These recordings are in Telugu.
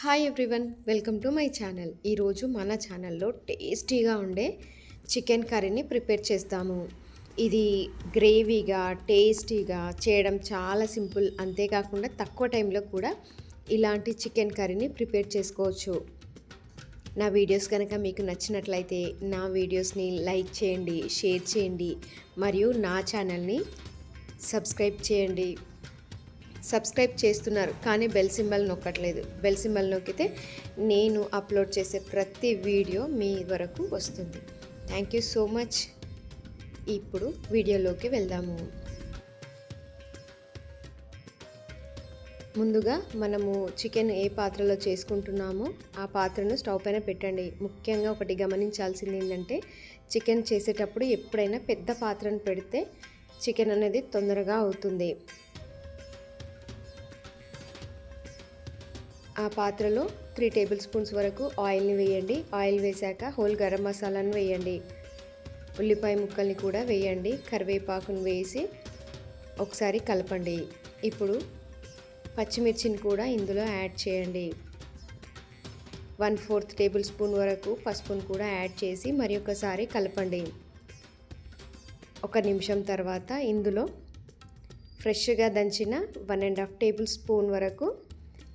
Hi everyone welcome to my channel. ఈరోజు మన ఛానల్లో టేస్టీగా ఉండే చికెన్ కర్రీని ప్రిపేర్ చేస్తాము. ఇది గ్రేవీగా టేస్టీగా చేయడం చాలా సింపుల్. అంతేకాకుండా తక్కువ టైంలో కూడా ఇలాంటి చికెన్ కర్రీని ప్రిపేర్ చేసుకోవచ్చు. నా వీడియోస్ కనుక మీకు నచ్చినట్లయితే నా వీడియోస్ని లైక్ చేయండి షేర్ చేయండి మరియు నా ఛానల్ని సబ్స్క్రైబ్ చేయండి. సబ్స్క్రైబ్ చేస్తున్నారు కానీ బెల్ సింబల్ నొక్కట్లేదు. బెల్ సింబల్ నొక్కితే నేను అప్లోడ్ చేసే ప్రతి వీడియో మీ వరకు వస్తుంది. Thank you so much. ఇప్పుడు వీడియోలోకి వెళ్దాము. ముందుగా మనము చికెన్ ఏ పాత్రలో చేసుకుంటున్నామో ఆ పాత్రను స్టవ్ పైన పెట్టండి. ముఖ్యంగా ఒకటి గమనించాల్సింది ఏంటంటే చికెన్ చేసేటప్పుడు ఎప్పుడైనా పెద్ద పాత్రను పెడితే చికెన్ అనేది తొందరగా అవుతుంది. ఆ పాత్రలో త్రీ టేబుల్ స్పూన్స్ వరకు ఆయిల్ని వేయండి. ఆయిల్ వేశాక హోల్ గరం మసాలాను వేయండి. ఉల్లిపాయ ముక్కల్ని కూడా వేయండి. కరివేపాకును వేసి ఒకసారి కలపండి. ఇప్పుడు పచ్చిమిర్చిని కూడా ఇందులో యాడ్ చేయండి. వన్ ఫోర్త్ టేబుల్ స్పూన్ వరకు పసుపును కూడా యాడ్ చేసి మరి ఒకసారి కలపండి. ఒక నిమిషం తర్వాత ఇందులో ఫ్రెష్గా దంచిన one and half tablespoon వరకు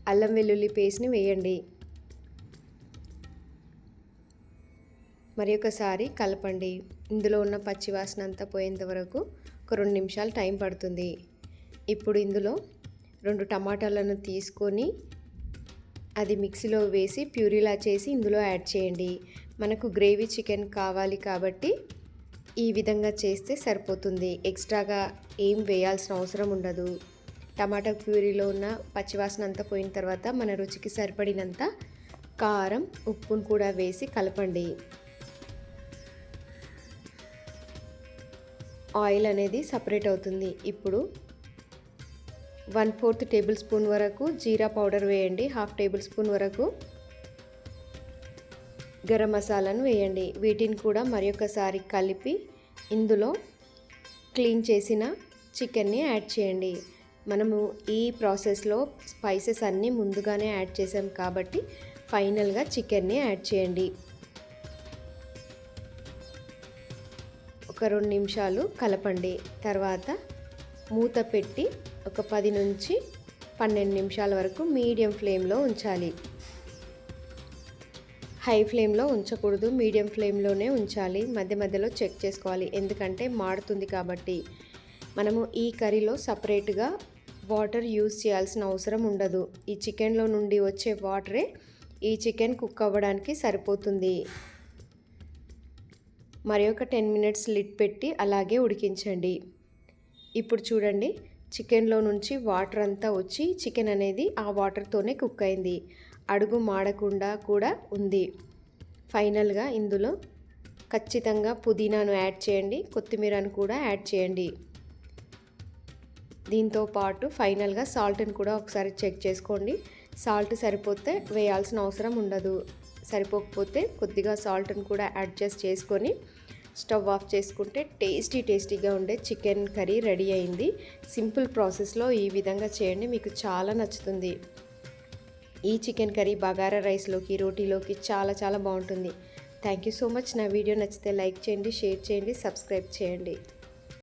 అల్లం వెల్లుల్లి పేస్ట్ని వేయండి. మరి ఒకసారి కలపండి. ఇందులో ఉన్న పచ్చివాసన అంతా పోయేంత వరకు ఒక రెండు నిమిషాలు టైం పడుతుంది. ఇప్పుడు ఇందులో రెండు టమాటాలను తీసుకొని అది మిక్సీలో వేసి ప్యూరీలా చేసి ఇందులో యాడ్ చేయండి. మనకు గ్రేవీ చికెన్ కావాలి కాబట్టి ఈ విధంగా చేస్తే సరిపోతుంది. ఎక్స్ట్రాగా ఏం వేయాల్సిన అవసరం ఉండదు. టమాటా ప్యూరీలో ఉన్న పచ్చివాసన అంతా పోయిన తర్వాత మన రుచికి సరిపడినంత కారం ఉప్పును కూడా వేసి కలపండి. ఆయిల్ అనేది సపరేట్ అవుతుంది. ఇప్పుడు వన్ ఫోర్త్ టేబుల్ స్పూన్ వరకు జీరా పౌడర్ వేయండి. హాఫ్ టేబుల్ స్పూన్ వరకు గరం మసాలాను వేయండి. వీటిని కూడా మరొకసారి కలిపి ఇందులో క్లీన్ చేసిన చికెన్ని యాడ్ చేయండి. మనము ఈ ప్రాసెస్లో స్పైసెస్ అన్నీ ముందుగానే యాడ్ చేసాం కాబట్టి ఫైనల్గా చికెన్ని యాడ్ చేయండి. ఒక రెండు నిమిషాలు కలపండి. తర్వాత మూత పెట్టి ఒక పది నుంచి పన్నెండు నిమిషాల వరకు మీడియం ఫ్లేమ్లో ఉంచాలి. హై ఫ్లేమ్లో ఉంచకూడదు. మీడియం ఫ్లేమ్లోనే ఉంచాలి. మధ్య మధ్యలో చెక్ చేసుకోవాలి. ఎందుకంటే మాడుతుంది కాబట్టి. మనము ఈ కర్రీలో సపరేట్గా వాటర్ యూస్ చేయాల్సిన అవసరం ఉండదు. ఈ చికెన్లో నుండి వచ్చే వాటరే ఈ చికెన్ కుక్ అవ్వడానికి సరిపోతుంది. మరి ఒక టెన్ మినిట్స్ లిడ్ పెట్టి అలాగే ఉడికించండి. ఇప్పుడు చూడండి చికెన్లో నుంచి వాటర్ అంతా వచ్చి చికెన్ అనేది ఆ వాటర్తోనే కుక్ అయింది. అడుగు మాడకుండా కూడా ఉంది. ఫైనల్గా ఇందులో ఖచ్చితంగా పుదీనాను యాడ్ చేయండి కొత్తిమీరను కూడా యాడ్ చేయండి. దీంతో పాటు ఫైనల్గా సాల్ట్ని కూడా ఒకసారి చెక్ చేసుకోండి. సాల్ట్ సరిపోతే వేయాల్సిన అవసరం ఉండదు. సరిపోకపోతే కొద్దిగా సాల్ట్ని కూడా అడ్జస్ట్ చేసుకొని స్టవ్ ఆఫ్ చేసుకుంటే టేస్టీ టేస్టీగా ఉండే చికెన్ కర్రీ రెడీ అయింది. సింపుల్ ప్రాసెస్లో ఈ విధంగా చేయండి మీకు చాలా నచ్చుతుంది. ఈ చికెన్ కర్రీ బగారా రైస్లోకి రోటీలోకి చాలా చాలా బాగుంటుంది. Thank you so much. నా వీడియో నచ్చితే లైక్ చేయండి షేర్ చేయండి సబ్స్క్రైబ్ చేయండి.